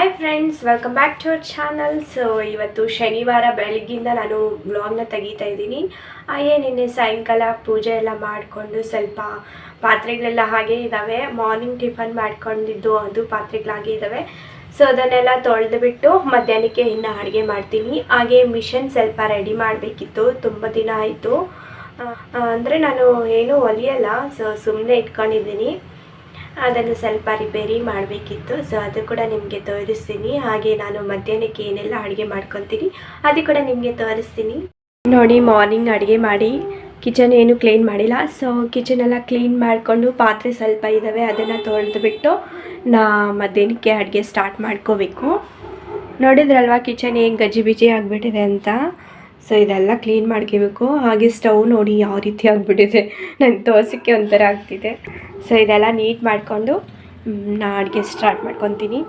Hi friends welcome back to our channel so ಇವತ್ತು ಶನಿವಾರ ಬೆಳಗ್ಗಿಂದ ನಾನು ಬ್ಲಾಗ್ನ ತೆಗಿತಾ ಇದ್ದೀನಿ. ಹಾಗೆ ನಿನ್ನೆ ಸಾಯಂಕಾಲ ಪೂಜೆ ಎಲ್ಲ ಮಾಡಿಕೊಂಡು ಸ್ವಲ್ಪ ಪಾತ್ರೆಗಳೆಲ್ಲ ಹಾಗೆ ಇದ್ದಾವೆ ಮಾರ್ನಿಂಗ್ ಟಿಫನ್ ಮಾಡ್ಕೊಂಡಿದ್ದು ಅದು ಪಾತ್ರೆಗಳಾಗೆ ಇದ್ದಾವೆ ಸೊ ಅದನ್ನೆಲ್ಲ ತೊಳೆದುಬಿಟ್ಟು ಮಧ್ಯಾಹ್ನಕ್ಕೆ ಇನ್ನೂ ಅಡುಗೆ ಮಾಡ್ತೀನಿ. ಹಾಗೆ ಮಿಷನ್ ಸ್ವಲ್ಪ ರೆಡಿ ಮಾಡಬೇಕಿತ್ತು. ತುಂಬ ದಿನ ಆಯಿತು. ಅಂದರೆ ನಾನು ಏನೂ ಒಲಿಯಲ್ಲ. ಸೊ ಸುಮ್ಮನೆ ಇಟ್ಕೊಂಡಿದ್ದೀನಿ. ಅದನ್ನು ಸ್ವಲ್ಪ ರಿಪೇರಿ ಮಾಡಬೇಕಿತ್ತು. ಸೊ ಅದು ಕೂಡ ನಿಮಗೆ ತೋರಿಸ್ತೀನಿ. ಹಾಗೆ ನಾನು ಮಧ್ಯಾಹ್ನಕ್ಕೆ ಏನೆಲ್ಲ ಅಡುಗೆ ಮಾಡ್ಕೊತೀನಿ, ಅದು ಕೂಡ ನಿಮಗೆ ತೋರಿಸ್ತೀನಿ. ನೋಡಿ ಮಾರ್ನಿಂಗ್ ಅಡುಗೆ ಮಾಡಿ ಕಿಚನ್ ಏನು ಕ್ಲೀನ್ ಮಾಡಿಲ್ಲ. ಸೊ ಕಿಚನ್ ಎಲ್ಲ ಕ್ಲೀನ್ ಮಾಡಿಕೊಂಡು ಪಾತ್ರೆ ಸ್ವಲ್ಪ ಇದ್ದಾವೆ ಅದನ್ನು ತೊಳೆದುಬಿಟ್ಟು ನಾ ಮಧ್ಯಾಹ್ನಕ್ಕೆ ಅಡುಗೆ ಸ್ಟಾರ್ಟ್ ಮಾಡ್ಕೋಬೇಕು. ನೋಡಿದ್ರಲ್ವಾ ಕಿಚನ್ ಹೇಗೆ ಗಜಿಬಿಜಿ ಆಗಿಬಿಟ್ಟಿದೆ ಅಂತ? ಸೊ ಇದೆಲ್ಲ ಕ್ಲೀನ್ ಮಾಡ್ಕೋಬೇಕು. ಹಾಗೆ ಸ್ಟವ್ ನೋಡಿ ಯಾವ ರೀತಿ ಆಗಿಬಿಟ್ಟಿದೆ. ನಂಗೆ ತೋರ್ಸೋಕ್ಕೆ ಒಂಥರ ಆಗ್ತಿದೆ. ಸೊ ಇದೆಲ್ಲ ನೀಟ್ ಮಾಡಿಕೊಂಡು ನಾ ಅಡುಗೆ ಸ್ಟಾರ್ಟ್ ಮಾಡ್ಕೊತೀನಿ.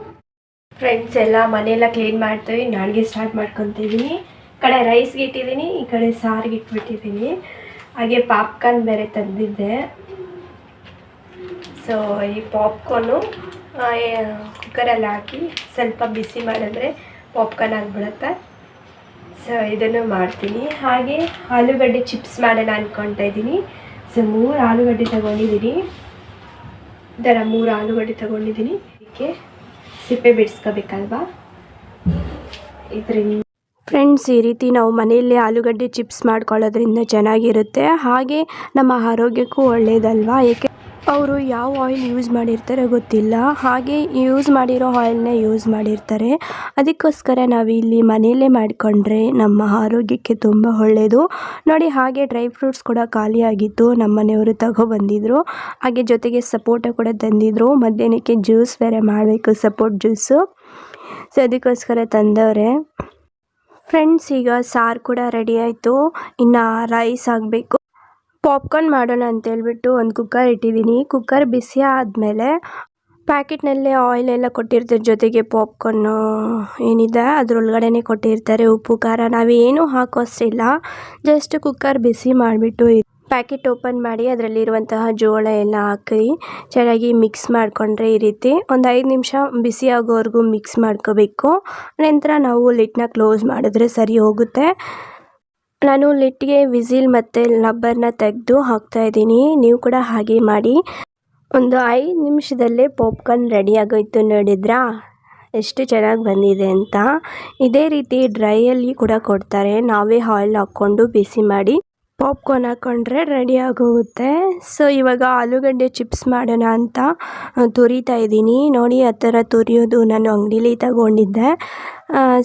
ಫ್ರೆಂಡ್ಸ್ ಎಲ್ಲ ಮನೆಯೆಲ್ಲ ಕ್ಲೀನ್ ಮಾಡ್ತೀವಿ. ಅಡುಗೆ ಸ್ಟಾರ್ಟ್ ಮಾಡ್ಕೊತಿದ್ದೀನಿ ಕಡೆ ರೈಸ್ಗೆ ಇಟ್ಟಿದ್ದೀನಿ, ಈ ಕಡೆ ಸಾರಿಗೆ ಇಟ್ಬಿಟ್ಟಿದ್ದೀನಿ. ಹಾಗೆ ಪಾಪ್ಕಾರ್ನ್ ಬೇರೆ ತಂದಿದ್ದೆ. ಸೊ ಈ ಪಾಪ್ಕಾರ್ನು ಕುಕ್ಕರಲ್ಲಿ ಹಾಕಿ ಸ್ವಲ್ಪ ಬಿಸಿ ಮಾಡಿದ್ರೆ ಪಾಪ್ಕಾರ್ನ್ ಆಗಿಬಿಡುತ್ತೆ. ಸೊ ಇದನ್ನು ಮಾಡ್ತೀನಿ. ಹಾಗೆ ಆಲೂಗಡ್ಡೆ ಚಿಪ್ಸ್ ಮಾಡೋಣ ಅಂದ್ಕೊಳ್ತಾ ಇದ್ದೀನಿ. ಸೊ ಮೂರು ಆಲೂಗಡ್ಡೆ ತಗೊಂಡಿದ್ದೀನಿ. ಇದರ ಮೂರು ಆಲೂಗಡ್ಡೆ ತಗೊಂಡಿದ್ದೀನಿ. ಇದಕ್ಕೆ ಸಿಪ್ಪೆ ಬಿಡಿಸ್ಕೋಬೇಕಲ್ವಾ? ಇದರಿಂದ ಫ್ರೆಂಡ್ಸ್ ಈ ರೀತಿ ನಾವು ಮನೆಯಲ್ಲಿ ಆಲೂಗಡ್ಡೆ ಚಿಪ್ಸ್ ಮಾಡ್ಕೊಳ್ಳೋದ್ರಿಂದ ಚೆನ್ನಾಗಿರುತ್ತೆ. ಹಾಗೆ ನಮ್ಮ ಆರೋಗ್ಯಕ್ಕೂ ಒಳ್ಳೆಯದಲ್ವಾ ಏಕೆ ಅವರು ಯಾವ ಆಯಿಲ್ ಯೂಸ್ ಮಾಡಿರ್ತಾರೆ ಗೊತ್ತಿಲ್ಲ. ಹಾಗೆ ಯೂಸ್ ಮಾಡಿರೋ ಆಯಿಲ್ನೇ ಯೂಸ್ ಮಾಡಿರ್ತಾರೆ. ಅದಕ್ಕೋಸ್ಕರ ನಾವು ಇಲ್ಲಿ ಮನೆಯಲ್ಲೇ ಮಾಡಿಕೊಂಡ್ರೆ ನಮ್ಮ ಆರೋಗ್ಯಕ್ಕೆ ತುಂಬ ಒಳ್ಳೆಯದು ನೋಡಿ ಹಾಗೆ ಡ್ರೈ ಫ್ರೂಟ್ಸ್ ಕೂಡ ಖಾಲಿಯಾಗಿತ್ತು. ನಮ್ಮ ಮನೆಯವರು ತಗೊಬಂದಿದ್ರು ಹಾಗೆ ಜೊತೆಗೆ ಸಪೋಟ ಕೂಡ ತಂದಿದ್ದರು ಮಧ್ಯಾಹ್ನಕ್ಕೆ ಜ್ಯೂಸ್ ಬೇರೆ ಮಾಡಬೇಕು ಸಪೋಟ್ ಜ್ಯೂಸು ಸೊ ಅದಕ್ಕೋಸ್ಕರ ತಂದವ್ರೆ. ಫ್ರೆಂಡ್ಸ್ ಈಗ ಸಾರು ಕೂಡ ರೆಡಿ ಆಯಿತು. ಇನ್ನು ರೈಸ್ ಆಗಬೇಕು ಪಾಪ್ಕಾರ್ನ್ ಮಾಡೋಣ ಅಂತೇಳ್ಬಿಟ್ಟು ಒಂದು ಕುಕ್ಕರ್ ಇಟ್ಟಿದ್ದೀನಿ. ಕುಕ್ಕರ್ ಬಿಸಿ ಆದಮೇಲೆ ಪ್ಯಾಕೆಟ್ನಲ್ಲೇ ಆಯಿಲ್ ಎಲ್ಲ ಕೊಟ್ಟಿರ್ತಾರೆ ಜೊತೆಗೆ ಪಾಪ್ಕಾರ್ನು, ಏನಿದೆ ಅದರೊಳಗಡೆನೇ ಕೊಟ್ಟಿರ್ತಾರೆ ಉಪ್ಪು, ಖಾರ. ನಾವೇನು ಹಾಕೋಷ್ಟಿಲ್ಲ ಜಸ್ಟ್ ಕುಕ್ಕರ್ ಬಿಸಿ ಮಾಡಿಬಿಟ್ಟು ಪ್ಯಾಕೆಟ್ ಓಪನ್ ಮಾಡಿ ಅದರಲ್ಲಿರುವಂತಹ ಜೋಳ ಎಲ್ಲ ಹಾಕಿ ಚೆನ್ನಾಗಿ ಮಿಕ್ಸ್ ಮಾಡಿಕೊಂಡ್ರೆ ಈ ರೀತಿ ಒಂದು ಐದು ನಿಮಿಷ ಬಿಸಿ ಆಗೋವರೆಗೂ ಮಿಕ್ಸ್ ಮಾಡ್ಕೋಬೇಕು. ನಂತರ ನಾವು ಲಿಟ್ನ ಕ್ಲೋಸ್ ಮಾಡಿದ್ರೆ ಸರಿ ಹೋಗುತ್ತೆ. ನಾನು ಲಿಟ್ಟಿಗೆ ವಿಸಿಲ್ ಮತ್ತು ಲಬ್ಬರ್ನ ತೆಗೆದು ಹಾಕ್ತಾ ಇದ್ದೀನಿ. ನೀವು ಕೂಡ ಹಾಗೆ ಮಾಡಿ. ಒಂದು ಐದು ನಿಮಿಷದಲ್ಲೇ ಪಾಪ್ಕಾರ್ನ್ ರೆಡಿ ಆಗೋಯ್ತು ನೋಡಿದ್ರಾ? ಎಷ್ಟು ಚೆನ್ನಾಗಿ ಬಂದಿದೆ ಅಂತ. ಇದೇ ರೀತಿ ಡ್ರೈಯಲ್ಲಿ ಕೂಡ ಕೊಡ್ತಾರೆ. ನಾವೇ ಆಯಿಲ್ ಹಾಕ್ಕೊಂಡು ಬಿಸಿ ಮಾಡಿ. ಪಾಪ್ಕಾರ್ನ್ ಹಾಕ್ಕೊಂಡ್ರೆ ರೆಡಿ ಆಗೋಗುತ್ತೆ. ಸೊ ಇವಾಗ ಆಲೂಗಡ್ಡೆ ಚಿಪ್ಸ್ ಮಾಡೋಣ ಅಂತ ತುರಿತಾ ಇದ್ದೀನಿ. ನೋಡಿ, ಆ ಥರ ತುರಿಯೋದು ನಾನು ಅಂಗಡೀಲಿ ತಗೊಂಡಿದ್ದೆ.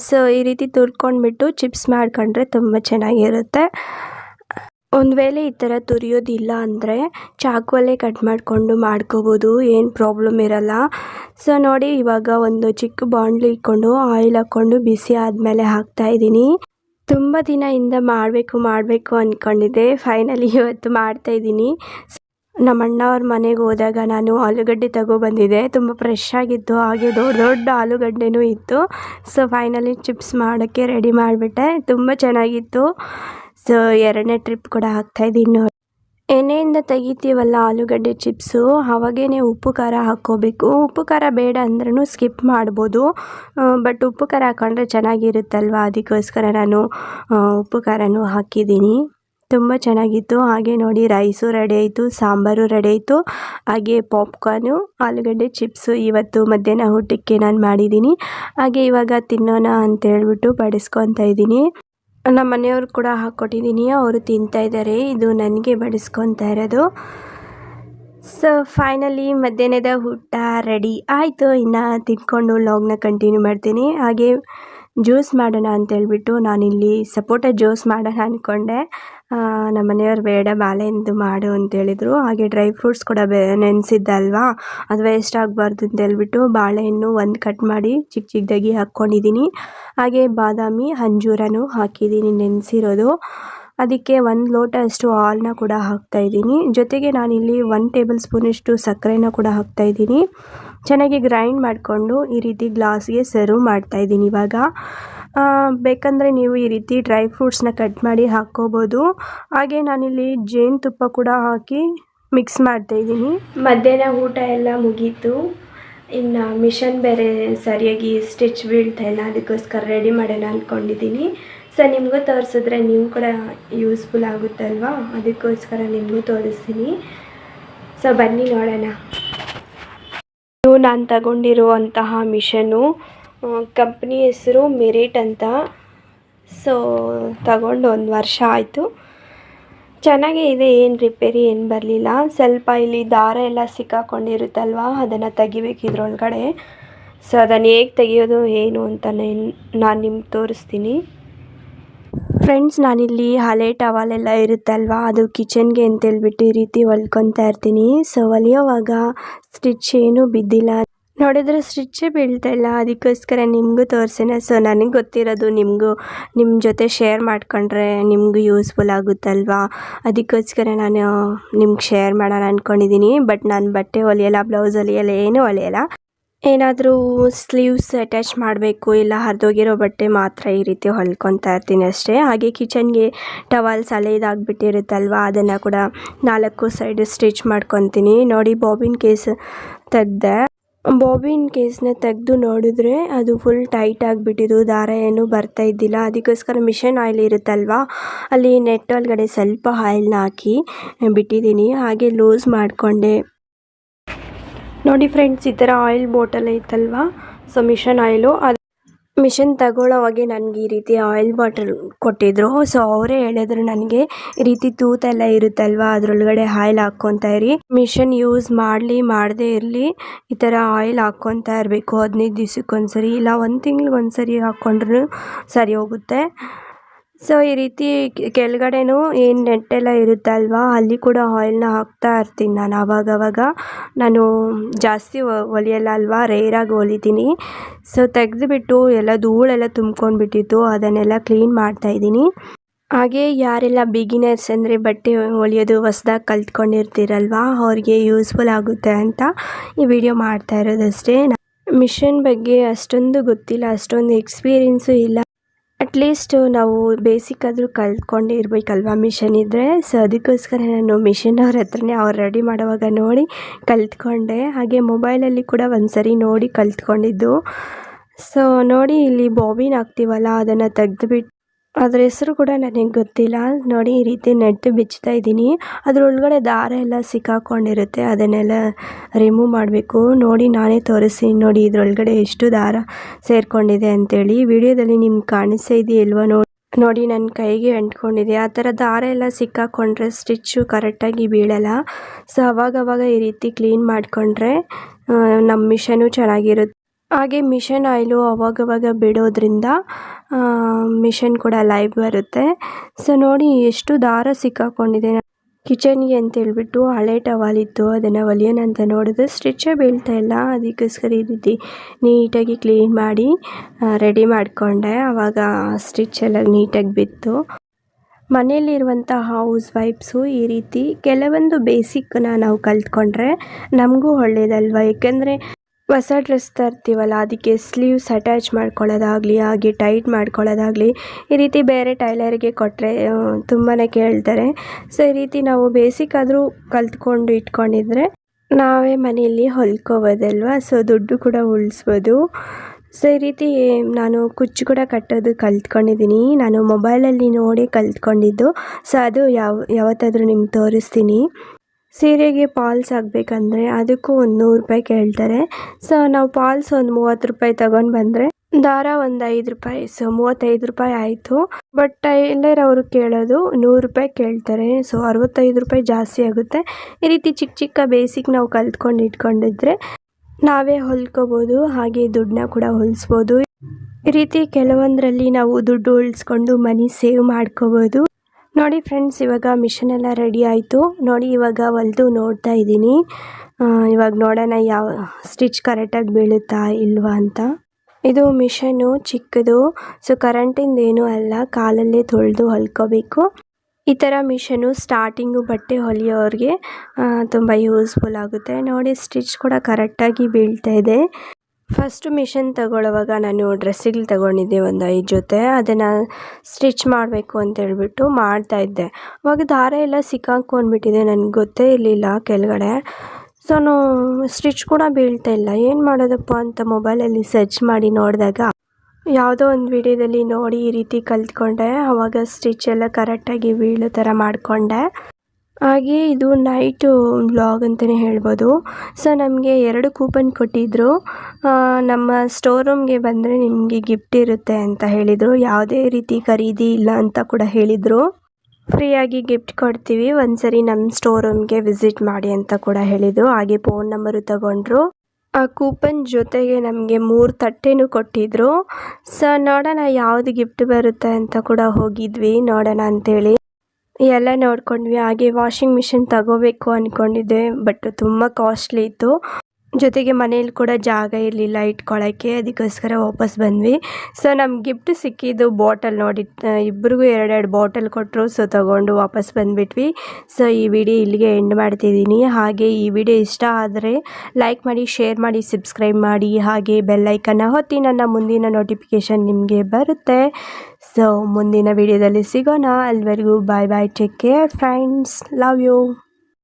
ಸೊ ಈ ರೀತಿ ತುರ್ಕೊಂಡ್ಬಿಟ್ಟು ಚಿಪ್ಸ್ ಮಾಡ್ಕೊಂಡ್ರೆ ತುಂಬ ಚೆನ್ನಾಗಿರುತ್ತೆ. ಒಂದು ವೇಳೆ ಈ ಥರ ತುರಿಯೋದಿಲ್ಲ ಅಂದರೆ ಚಾಕುವಲ್ಲೇ ಕಟ್ ಮಾಡಿಕೊಂಡು ಮಾಡ್ಕೋಬೋದು, ಏನು ಪ್ರಾಬ್ಲಮ್ ಇರಲ್ಲ. ಸೊ ನೋಡಿ, ಇವಾಗ ಒಂದು ಚಿಕ್ಕ ಬಾಂಡ್ಲಿ ಇಟ್ಕೊಂಡು ಆಯಿಲ್ ಹಾಕ್ಕೊಂಡು ಬಿಸಿ ಆದಮೇಲೆ ಹಾಕ್ತಾಯಿದ್ದೀನಿ ತುಂಬ ದಿನದಿಂದ ಮಾಡಬೇಕು ಮಾಡಬೇಕು ಅಂದ್ಕೊಂಡಿದ್ದೆ ಫೈನಲಿ ಇವತ್ತು ಮಾಡ್ತಾಯಿದ್ದೀನಿ ನಮ್ಮ ಅಣ್ಣವ್ರ ಮನೆಗೆ ಹೋದಾಗ ನಾನು ಆಲೂಗಡ್ಡೆ ತಗೊಬಂದಿದ್ದೆ ತುಂಬ ಫ್ರೆಶ್ ಆಗಿತ್ತು. ಹಾಗೆ ದೊಡ್ಡ ದೊಡ್ಡ ಆಲೂಗಡ್ಡೆನೂ ಇತ್ತು. ಸೊ ಫೈನಲಿ ಚಿಪ್ಸ್ ಮಾಡೋಕ್ಕೆ ರೆಡಿ ಮಾಡಿಬಿಟ್ಟೆ. ತುಂಬ ಚೆನ್ನಾಗಿತ್ತು. ಸೊ ಎರಡನೇ ಟ್ರಿಪ್ ಕೂಡ ಹಾಕ್ತಾಯಿದ್ದೀನಿ ಎಣ್ಣೆಯಿಂದ ತೆಗಿತೀವಲ್ಲ ಆಲೂಗಡ್ಡೆ ಚಿಪ್ಸು ಅವಾಗೇ ಉಪ್ಪು ಖಾರ ಹಾಕ್ಕೋಬೇಕು. ಉಪ್ಪು ಖಾರ ಬೇಡ ಅಂದ್ರೂ ಸ್ಕಿಪ್ ಮಾಡ್ಬೋದು. ಬಟ್ ಉಪ್ಪು ಖಾರ ಹಾಕ್ಕೊಂಡ್ರೆ ಚೆನ್ನಾಗಿರುತ್ತಲ್ವ? ಅದಕ್ಕೋಸ್ಕರ ನಾನು ಉಪ್ಪು ಖಾರನೂ ಹಾಕಿದ್ದೀನಿ. ತುಂಬ ಚೆನ್ನಾಗಿತ್ತು. ಹಾಗೆ ನೋಡಿ, ರೈಸು ರೆಡಿ ಆಯಿತು, ಸಾಂಬಾರು ರೆಡಿ ಆಯಿತು, ಹಾಗೆ ಪಾಪ್ಕಾರ್ನು, ಆಲೂಗಡ್ಡೆ ಚಿಪ್ಸು ಇವತ್ತು ಮಧ್ಯಾಹ್ನ ಊಟಕ್ಕೆ ನಾನು ಮಾಡಿದ್ದೀನಿ. ಹಾಗೆ ಇವಾಗ ತಿನ್ನೋಣ ಅಂತೇಳ್ಬಿಟ್ಟು ಬಡಿಸ್ಕೊತಾ ಇದ್ದೀನಿ. ನಮ್ಮ ಮನೆಯವ್ರು ಕೂಡ ಹಾಕ್ಕೊಟ್ಟಿದ್ದೀನಿ. ಅವರು ತಿಂತಾ ಇದ್ದಾರೆ. ಇದು ನನಗೆ ಬಡಿಸ್ಕೊತಾ ಇರೋದು. ಸೊ ಫೈನಲಿ ಮಧ್ಯಾಹ್ನದ ಊಟ ರೆಡಿ ಆಯಿತು, ಇನ್ನು ತಿನ್ಕೊಂಡು ಲಾಗ್ನ ಕಂಟಿನ್ಯೂ ಮಾಡ್ತೀನಿ. ಹಾಗೆ ಜ್ಯೂಸ್ ಮಾಡೋಣ ಅಂತೇಳ್ಬಿಟ್ಟು ನಾನಿಲ್ಲಿ ಸಪೋಟ ಜ್ಯೂಸ್ ಮಾಡೋಣ ಅಂದ್ಕೊಂಡೆ ನಮ್ಮ ಮನೆಯವ್ರು ಬೇಡ ಬಾಳೆಹಣ್ಣು ಮಾಡು ಅಂತೇಳಿದರು ಹಾಗೆ ಡ್ರೈ ಫ್ರೂಟ್ಸ್ ಕೂಡ ಬೆ ನೆನೆಸಿದ್ದಲ್ವಾ ಅದು ವೇಸ್ಟ್ ಆಗಬಾರ್ದು ಅಂತೇಳ್ಬಿಟ್ಟು ಬಾಳೆಹಣ್ಣು ಒಂದು ಕಟ್ ಮಾಡಿ ಚಿಕ್ಕ ಚಿಕ್ಕದಾಗಿ ಹಾಕ್ಕೊಂಡಿದ್ದೀನಿ ಹಾಗೆ ಬಾದಾಮಿ, ಅಂಜೂರನೂ ಹಾಕಿದ್ದೀನಿ ನೆನೆಸಿರೋದು. ಅದಕ್ಕೆ ಒಂದು ಲೋಟ ಅಷ್ಟು ಹಾಲನ್ನ ಕೂಡ ಹಾಕ್ತಾಯಿದ್ದೀನಿ ಜೊತೆಗೆ ನಾನಿಲ್ಲಿ ಒನ್ ಟೇಬಲ್ ಸ್ಪೂನಷ್ಟು ಸಕ್ಕರೆನ ಕೂಡ ಹಾಕ್ತಾಯಿದ್ದೀನಿ ಚೆನ್ನಾಗಿ ಗ್ರೈಂಡ್ ಮಾಡಿಕೊಂಡು ಈ ರೀತಿ ಗ್ಲಾಸ್ಗೆ ಸರ್ವ್ ಮಾಡ್ತಾಯಿದ್ದೀನಿ ಇವಾಗ. ಬೇಕಂದರೆ ನೀವು ಈ ರೀತಿ ಡ್ರೈ ಫ್ರೂಟ್ಸ್ನ ಕಟ್ ಮಾಡಿ ಹಾಕ್ಕೋಬೋದು. ಹಾಗೆ ನಾನಿಲ್ಲಿ ಜೇನುತುಪ್ಪ ಕೂಡ ಹಾಕಿ ಮಿಕ್ಸ್ ಮಾಡ್ತಾಯಿದ್ದೀನಿ ಮಧ್ಯಾಹ್ನ ಊಟ ಎಲ್ಲ ಮುಗೀತು. ಇನ್ನು ಮಿಷನ್ ಬೇರೆ ಸರಿಯಾಗಿ ಸ್ಟಿಚ್ ಬೀಳ್ತಾ ಇಲ್ಲ, ಅದಕ್ಕೋಸ್ಕರ ರೆಡಿ ಮಾಡೋಣ ಅಂದ್ಕೊಂಡಿದ್ದೀನಿ ಸೊ ನಿಮಗೂ ತೋರಿಸಿದ್ರೆ ನೀವು ಕೂಡ ಯೂಸ್ಫುಲ್ ಆಗುತ್ತಲ್ವಾ? ಅದಕ್ಕೋಸ್ಕರ ನಿಮಗೂ ತೋರಿಸ್ತೀನಿ. ಸೊ ಬನ್ನಿ ನೋಡೋಣ. ನಾನು ತಗೊಂಡಿರುವಂತಹ ಮಿಷನು ಕಂಪ್ನಿ ಹೆಸರು ಮೆರಿಟ್ ಅಂತ. ಸೊ ತಗೊಂಡು ಒಂದು ವರ್ಷ ಆಯಿತು. ಚೆನ್ನಾಗೇ ಇದೆ, ಏನು ರಿಪೇರಿ ಏನು ಬರಲಿಲ್ಲ. ಸ್ವಲ್ಪ ಇಲ್ಲಿ ದಾರ ಎಲ್ಲ ಸಿಕ್ಕಾಕೊಂಡಿರುತ್ತಲ್ವ, ಅದನ್ನು ತೆಗಿಬೇಕು ಇದ್ರೊಳಗಡೆ. ಸೊ ಅದನ್ನು ಹೇಗೆ ತೆಗಿಯೋದು, ಏನು ಅಂತ ನಾನು ನಿಮ್ಗೆ ತೋರಿಸ್ತೀನಿ. ಫ್ರೆಂಡ್ಸ್ ನಾನಿಲ್ಲಿ ಹಳೆ ಟವಲೆಲ್ಲ ಇರುತ್ತಲ್ವ, ಅದು ಕಿಚನ್ಗೆ ಅಂತೇಳ್ಬಿಟ್ಟು ಈ ರೀತಿ ಹೊಲ್ಕೊತಾ ಇರ್ತೀನಿ. ಸೊ ಹೊಲಿಯೋವಾಗ ಸ್ಟಿಚ್ ಏನೂ ಬಿದ್ದಿಲ್ಲ. ನೋಡಿದ್ರೆ ಸ್ಟಿಚ್ಚೇ ಬೀಳ್ತಾ ಇಲ್ಲ. ಅದಕ್ಕೋಸ್ಕರ ನಿಮಗೂ ತೋರಿಸೇನೆ. ಸೊ ನನಗೆ ಗೊತ್ತಿರೋದು ನಿಮಗೂ ನಿಮ್ಮ ಜೊತೆ ಶೇರ್ ಮಾಡ್ಕೊಂಡ್ರೆ ನಿಮಗೂ ಯೂಸ್ಫುಲ್ ಆಗುತ್ತಲ್ವಾ? ಅದಕ್ಕೋಸ್ಕರ ನಾನು ನಿಮ್ಗೆ ಶೇರ್ ಮಾಡೋಣ ಅಂದ್ಕೊಂಡಿದ್ದೀನಿ ಬಟ್ ನಾನು ಬಟ್ಟೆ ಹೊಲಿಯಲ್ಲ ಬ್ಲೌಸ್ ಹೊಲಿಯಲ್ಲ, ಏನೂ ಹೊಲಿಯಲ್ಲ. ಏನಾದರೂ ಸ್ಲೀವ್ಸ್ ಅಟ್ಯಾಚ್ ಮಾಡಬೇಕು, ಇಲ್ಲ ಹರಿದೋಗಿರೋ ಬಟ್ಟೆ ಮಾತ್ರ ಈ ರೀತಿ ಹೊಲ್ಕೊತಾ ಇರ್ತೀನಿ ಅಷ್ಟೇ. ಹಾಗೆ ಕಿಚನ್ಗೆ ಟವಲ್ಸ್ ಇದಾಗ್ಬಿಟ್ಟಿರುತ್ತಲ್ವ? ಅದನ್ನು ಕೂಡ ನಾಲ್ಕು ಸೈಡ್ ಸ್ಟಿಚ್ ಮಾಡ್ಕೊತೀನಿ. ನೋಡಿ ಬಾಬಿನ್ ಕೇಸ್ ತೆಗ್ದೆ. ಬಾಬಿನ್ ಕೇಸ್ನ ತೆಗೆದು ನೋಡಿದ್ರೆ ಅದು ಫುಲ್ ಟೈಟ್ ಆಗಿಬಿಟ್ಟಿದ್ದು. ದಾರ ಏನು ಬರ್ತಾ ಇದ್ದಿಲ್ಲ. ಅದಕ್ಕೋಸ್ಕರ ಮಿಷನ್ ಆಯಿಲ್ ಇರುತ್ತಲ್ವಾ? ಅಲ್ಲಿ ನೆಟ್ ಒಳಗಡೆ ಸ್ವಲ್ಪ ಆಯಿಲ್ನ ಹಾಕಿ ಬಿಟ್ಟಿದ್ದೀನಿ. ಹಾಗೆ ಲೂಸ್ ಮಾಡಿಕೊಂಡೆ. ನೋಡಿ ಫ್ರೆಂಡ್ಸ್ ಈ ಥರ ಆಯಿಲ್ ಬಾಟಲ್ ಐತಲ್ವ? ಸೊ ಮಿಷನ್ ಆಯಿಲು ಅದು ಮಿಷನ್ ತಗೊಳ್ಳೋವಾಗೆ ನನಗೆ ಈ ರೀತಿ ಆಯಿಲ್ ಬಾಟಲ್ ಕೊಟ್ಟಿದ್ದರು ಸೊ ಅವರೇ ಹೇಳಿದ್ರು ನನಗೆ ಈ ರೀತಿ ತೂತೆಲ್ಲ ಇರುತ್ತಲ್ವಾ? ಅದರೊಳಗಡೆ ಆಯಿಲ್ ಹಾಕ್ಕೊತಾ ಇರಿ. ಮಿಷನ್ ಯೂಸ್ ಮಾಡಲಿ, ಮಾಡದೇ ಇರಲಿ. ಈ ಥರ ಆಯಿಲ್ ಹಾಕ್ಕೊತಾ ಇರಬೇಕು. ಹದಿನೈದು ದಿವ್ಸಕ್ಕೊಂದ್ಸರಿ ಇಲ್ಲ, ಒಂದು ತಿಂಗ್ಳಿಗೆ ಒಂದ್ಸರಿ ಹಾಕ್ಕೊಂಡ್ರೂ ಸರಿ ಹೋಗುತ್ತೆ. ಸೊ, ಈ ರೀತಿ ಕೆಳಗಡೆನೂ ಏನು ನೆಟ್ಟೆಲ್ಲ ಇರುತ್ತಲ್ವಾ? ಅಲ್ಲಿ ಕೂಡ ಆಯಿಲ್ನ ಹಾಕ್ತಾ ಇರ್ತೀನಿ ನಾನು. ಆವಾಗವಾಗ ನಾನು ಜಾಸ್ತಿ ಹೊಲಿಯಲ್ಲ ಅಲ್ವಾ? ರೇರಾಗಿ ಹೊಲಿತೀನಿ ಸೊ, ತೆಗೆದುಬಿಟ್ಟು ಎಲ್ಲ ಧೂಳೆಲ್ಲ ತುಂಬ್ಕೊಂಡ್ಬಿಟ್ಟಿತ್ತು. ಅದನ್ನೆಲ್ಲ ಕ್ಲೀನ್ ಮಾಡ್ತಾ ಇದ್ದೀನಿ. ಹಾಗೆ ಯಾರೆಲ್ಲ ಬಿಗಿನರ್ಸ್ ಅಂದರೆ ಬಟ್ಟೆ ಹೊಲಿಯೋದು ಹೊಸ್ದಾಗಿ ಕಲ್ತ್ಕೊಂಡಿರ್ತೀರಲ್ವಾ? ಅವ್ರಿಗೆ ಯೂಸ್ಫುಲ್ ಆಗುತ್ತೆ ಅಂತ ಈ ವಿಡಿಯೋ ಮಾಡ್ತಾ ಇರೋದಷ್ಟೇ. ಮಿಷನ್ ಬಗ್ಗೆ ಅಷ್ಟೊಂದು ಗೊತ್ತಿಲ್ಲ. ಅಷ್ಟೊಂದು ಎಕ್ಸ್ಪೀರಿಯೆನ್ಸು ಇಲ್ಲ. ಅಟ್ಲೀಸ್ಟ್ ನಾವು ಬೇಸಿಕ್ ಆದರೂ ಕಲ್ತ್ಕೊಂಡೇ ಇರಬೇಕಲ್ವಾ ಮಿಷನ್ ಇದ್ದರೆ ಸೊ ಅದಕ್ಕೋಸ್ಕರ ನಾನು ಮಿಷಿನ್ ಅವ್ರ ಹತ್ರನೇ ಅವ್ರು ರೆಡಿ ಮಾಡುವಾಗ ನೋಡಿ ಕಲ್ತ್ಕೊಂಡೆ. ಹಾಗೆ ಮೊಬೈಲಲ್ಲಿ ಕೂಡ ಒಂದು ಸರಿ ನೋಡಿ ಕಲ್ತ್ಕೊಂಡಿದ್ದು. ಸೊ ನೋಡಿ ಇಲ್ಲಿ ಬಾಬಿನ್ ಹಾಕ್ತೀವಲ್ಲ, ಅದನ್ನು ತೆಗೆದುಬಿಟ್ಟು ಅದ್ರ ಹೆಸರು ಕೂಡ ನನಗೆ ಗೊತ್ತಿಲ್ಲ. ನೋಡಿ, ಈ ರೀತಿ ನೆಟ್ಟು ಬಿಚ್ತಾ ಇದ್ದೀನಿ. ಅದರೊಳಗಡೆ ದಾರ ಎಲ್ಲ ಸಿಕ್ಕಾಕೊಂಡಿರುತ್ತೆ. ಅದನ್ನೆಲ್ಲ ರಿಮೂವ್ ಮಾಡಬೇಕು. ನೋಡಿ, ನಾನೇ ತೋರಿಸಿ ನೋಡಿ, ಇದರೊಳಗಡೆ ಎಷ್ಟು ದಾರ ಸೇರಿಕೊಂಡಿದೆ ಅಂತೇಳಿ. ವಿಡಿಯೋದಲ್ಲಿ ನಿಮ್ಗೆ ಕಾಣಿಸ್ತಾ ಇದೆಯಲ್ವ? ನೋಡಿ ನೋಡಿ, ನನ್ನ ಕೈಗೆ ಅಂಟ್ಕೊಂಡಿದೆ. ಆ ಥರ ದಾರ ಎಲ್ಲ ಸಿಕ್ಕಾಕೊಂಡ್ರೆ ಸ್ಟಿಚ್ಚು ಕರೆಕ್ಟಾಗಿ ಬೀಳಲ್ಲ. ಸೊ, ಅವಾಗವಾಗ ಈ ರೀತಿ ಕ್ಲೀನ್ ಮಾಡಿಕೊಂಡ್ರೆ ನಮ್ಮ ಮಿಷನು ಚೆನ್ನಾಗಿರುತ್ತೆ. ಹಾಗೆ ಮಿಷನ್ ಆಯಿಲು ಅವಾಗವಾಗ ಬಿಡೋದ್ರಿಂದ ಮಿಷನ್ ಕೂಡ ಲೈವ್ ಬರುತ್ತೆ. ಸೊ ನೋಡಿ ಎಷ್ಟು ದಾರ ಸಿಕ್ಕಾಕೊಂಡಿದೆ. ಕಿಚನ್ಗೆ ಅಂತೇಳ್ಬಿಟ್ಟು ಹಳೆ ಟವಲ್ ಇತ್ತು, ಅದನ್ನು ಹೊಲಿಯೋಣ ಅಂತ ನೋಡಿದ್ರೆ ಸ್ಟಿಚ್ಚೇ ಬೀಳ್ತಾ ಇಲ್ಲ, ಅದಕ್ಕೋಸ್ಕರ ಈ ರೀತಿ ನೀಟಾಗಿ ಕ್ಲೀನ್ ಮಾಡಿ ರೆಡಿ ಮಾಡಿಕೊಂಡೆ. ಆವಾಗ ಸ್ಟಿಚ್ ಎಲ್ಲ ನೀಟಾಗಿ ಬಿತ್ತು. ಮನೆಯಲ್ಲಿರುವಂಥ ಹೌಸ್ ವೈಫ್ಸು ಈ ರೀತಿ ಕೆಲವೊಂದು ಬೇಸಿಕ್ನ ನಾವು ಕಲ್ತ್ಕೊಂಡ್ರೆ ನಮಗೂ ಒಳ್ಳೆಯದಲ್ವ ಏಕೆಂದರೆ ಹೊಸ ಡ್ರೆಸ್ ತರ್ತೀವಲ್ಲ, ಅದಕ್ಕೆ ಸ್ಲೀವ್ಸ್ ಅಟ್ಯಾಚ್ ಮಾಡ್ಕೊಳ್ಳೋದಾಗಲಿ, ಹಾಗೆ ಟೈಟ್ ಮಾಡ್ಕೊಳ್ಳೋದಾಗಲಿ, ಈ ರೀತಿ ಬೇರೆ ಟೈಲರಿಗೆ ಕೊಟ್ಟರೆ ತುಂಬಾ ಕೇಳ್ತಾರೆ. ಸೊ ಈ ರೀತಿ ನಾವು ಬೇಸಿಕ್ ಆದರೂ ಕಲ್ತ್ಕೊಂಡು ಇಟ್ಕೊಂಡಿದ್ರೆ, ನಾವೇ ಮನೆಯಲ್ಲಿ ಹೊಲ್ಕೋಬೋದಲ್ವ? ಸೊ ದುಡ್ಡು ಕೂಡ ಉಳಿಸ್ಬೋದು. ಸೊ ಈ ರೀತಿ ನಾನು ಕುಚ್ಚು ಕೂಡ ಕಟ್ಟೋದು ಕಲ್ತ್ಕೊಂಡಿದ್ದೀನಿ. ನಾನು ಮೊಬೈಲಲ್ಲಿ ನೋಡಿ ಕಲ್ತ್ಕೊಂಡಿದ್ದು. ಸೊ ಅದು ಯಾವ, ಯಾವತ್ತಾದರೂ ನಿಮ್ಗೆ ತೋರಿಸ್ತೀನಿ. ಸೀರೆಗೆ ಪಾಲ್ಸ್ ಆಗಬೇಕಂದ್ರೆ ಅದಕ್ಕೂ ಒಂದು ನೂರು ರೂಪಾಯಿ ಕೇಳ್ತಾರೆ. ಸೊ ನಾವು ಪಾಲ್ಸ್ ಒಂದು ಮೂವತ್ತು ರೂಪಾಯಿ ತಗೊಂಡು ಬಂದರೆ ದಾರ ಒಂದು ಐದು ರೂಪಾಯಿ ಸೊ ಮೂವತ್ತೈದು ರೂಪಾಯಿ ಆಯಿತು. ಬಟ್ ಟೈಲರ್ ಅವರು ಕೇಳೋದು ನೂರು ರೂಪಾಯಿ ಕೇಳ್ತಾರೆ ಸೊ ಅರವತ್ತೈದು ರೂಪಾಯಿ ಜಾಸ್ತಿ ಆಗುತ್ತೆ. ಈ ರೀತಿ ಚಿಕ್ಕ ಚಿಕ್ಕ ಬೇಸಿಕ್ ನಾವು ಕಲ್ತ್ಕೊಂಡು ಇಟ್ಕೊಂಡಿದ್ರೆ ನಾವೇ ಹೊಲ್ಕೋಬೋದು, ಹಾಗೆ ದುಡ್ಡನ್ನ ಕೂಡ ಹೊಲಿಸ್ಬೋದು. ಈ ರೀತಿ ಕೆಲವೊಂದರಲ್ಲಿ ನಾವು ದುಡ್ಡು ಉಳಿಸ್ಕೊಂಡು ಮನಿ ಸೇವ್ ಮಾಡ್ಕೋಬೋದು. ನೋಡಿ ಫ್ರೆಂಡ್ಸ್, ಇವಾಗ ಮಿಷನ್ ಎಲ್ಲ ರೆಡಿ ಆಯಿತು. ನೋಡಿ, ಇವಾಗ ಹೊಲ್ದು ನೋಡ್ತಾ ಇದ್ದೀನಿ. ಇವಾಗ ನೋಡೋಣ ಯಾವ ಸ್ಟಿಚ್ ಕರೆಕ್ಟಾಗಿ ಬೀಳುತ್ತಾ ಇಲ್ವಾ ಅಂತ. ಇದು ಮಿಷನ್ನು ಚಿಕ್ಕದು. ಸೊ ಕರೆಂಟಿಂದ ಏನೂ ಅಲ್ಲ. ಕಾಲಲ್ಲೇ ತೊಳೆದು ಹೊಲ್ಕೋಬೇಕು. ಈ ಥರ ಮಿಷನು ಸ್ಟಾರ್ಟಿಂಗು ಬಟ್ಟೆ ಹೊಲಿಯೋರಿಗೆ ತುಂಬ ಯೂಸ್ಫುಲ್ ಆಗುತ್ತೆ. ನೋಡಿ, ಸ್ಟಿಚ್ ಕೂಡ ಕರೆಕ್ಟಾಗಿ ಬೀಳ್ತಾ ಇದೆ. ಫಸ್ಟು ಮಿಷನ್ ತಗೊಳ್ಳೋವಾಗ ನಾನು ಡ್ರೆಸ್ಸಿಗೆ ತಗೊಂಡಿದ್ದೆ ಒಂದು ಐದು ಜೊತೆ. ಅದನ್ನು ಸ್ಟಿಚ್ ಮಾಡಬೇಕು ಅಂತೇಳ್ಬಿಟ್ಟು ಮಾಡ್ತಾಯಿದ್ದೆ ಅವಾಗ ದಾರ ಎಲ್ಲ ಸಿಕ್ಕಾಕೊಂಡ್ಬಿಟ್ಟಿದೆ ನನಗೆ ಗೊತ್ತೇ ಇರಲಿಲ್ಲ ಕೆಳಗಡೆ. ಸೊ ಸ್ಟಿಚ್ ಕೂಡ ಬೀಳ್ತಾ ಇಲ್ಲ. ಏನು ಮಾಡೋದಪ್ಪ ಅಂತ ಮೊಬೈಲಲ್ಲಿ ಸರ್ಚ್ ಮಾಡಿ ನೋಡಿದಾಗ ಯಾವುದೋ ಒಂದು ವಿಡಿಯೋದಲ್ಲಿ ನೋಡಿ ಈ ರೀತಿ ಕಲ್ತ್ಕೊಂಡೆ. ಅವಾಗ ಸ್ಟಿಚ್ ಎಲ್ಲ ಕರೆಕ್ಟಾಗಿ ಬೀಳೋ ಥರ ಮಾಡಿಕೊಂಡೆ. ಹಾಗೆ ಇದು ನೈಟು ವ್ಲಾಗ್ ಅಂತಲೇ ಹೇಳ್ಬೋದು. ಸೊ ನಮಗೆ ಎರಡು ಕೂಪನ್ ಕೊಟ್ಟಿದ್ದರು ನಮ್ಮ ಸ್ಟೋರ್ ರೂಮ್ಗೆ ಬಂದರೆ ನಿಮಗೆ ಗಿಫ್ಟ್ ಇರುತ್ತೆ ಅಂತ ಹೇಳಿದರು. ಯಾವುದೇ ರೀತಿ ಖರೀದಿ ಇಲ್ಲ ಅಂತ ಕೂಡ ಹೇಳಿದರು. ಫ್ರೀಯಾಗಿ ಗಿಫ್ಟ್ ಕೊಡ್ತೀವಿ. ಒಂದ್ಸರಿ ನಮ್ಮ ಸ್ಟೋರ್ ರೂಮ್ಗೆ ವಿಸಿಟ್ ಮಾಡಿ ಅಂತ ಕೂಡ ಹೇಳಿದರು. ಹಾಗೆ ಫೋನ್ ನಂಬರು ತಗೊಂಡ್ರು. ಆ ಕೂಪನ್ ಜೊತೆಗೆ ನಮಗೆ ಮೂರು ತಟ್ಟೆನೂ ಕೊಟ್ಟಿದ್ರು. ಸೊ ನೋಡೋಣ ಯಾವುದು ಗಿಫ್ಟ್ ಬರುತ್ತೆ ಅಂತ ಕೂಡ ಹೋಗಿದ್ವಿ. ನೋಡೋಣ ಅಂತೇಳಿ. ಎಲ್ಲ ನೋಡಿಕೊಂಡ್ವಿ. ಹಾಗೆ ವಾಷಿಂಗ್ ಮಿಷಿನ್ ತಗೋಬೇಕು ಅಂದ್ಕೊಂಡಿದ್ದೆ ಬಟ್ ತುಂಬ ಕಾಸ್ಟ್ಲಿ ಇತ್ತು. ಜೊತೆಗೆ ಮನೇಲಿ ಕೂಡ ಜಾಗ ಇರಲಿಲ್ಲ ಇಟ್ಕೊಳ್ಳೋಕ್ಕೆ ಅದಕ್ಕೋಸ್ಕರ ವಾಪಸ್ ಬಂದ್ವಿ. ಸೊ ನಮ್ಮ ಗಿಫ್ಟ್ ಸಿಕ್ಕಿದ್ದು ಬಾಟಲ್ ನೋಡಿ ಇಬ್ಬರಿಗೂ ಎರಡೆರಡು ಬಾಟಲ್ ಕೊಟ್ಟರು ಸೊ ತಗೊಂಡು ವಾಪಸ್ ಬಂದುಬಿಟ್ವಿ. ಸೊ ಈ ವಿಡಿಯೋ ಇಲ್ಲಿಗೆ ಎಂಡ್ ಮಾಡ್ತಿದ್ದೀನಿ. ಹಾಗೆ ಈ ವಿಡಿಯೋ ಇಷ್ಟ ಆದರೆ ಲೈಕ್ ಮಾಡಿ ಶೇರ್ ಮಾಡಿ ಸಬ್ಸ್ಕ್ರೈಬ್ ಮಾಡಿ. ಹಾಗೆ ಬೆಲ್ಲೈಕನ್ನ ಹೊತ್ತಿ ನನ್ನ ಮುಂದಿನ ನೋಟಿಫಿಕೇಷನ್ ನಿಮಗೆ ಬರುತ್ತೆ. ಸೊ ಮುಂದಿನ ವಿಡಿಯೋದಲ್ಲಿ ಸಿಗೋಣ. ಅಲ್ಲಿವರೆಗೂ bye bye take care friends love you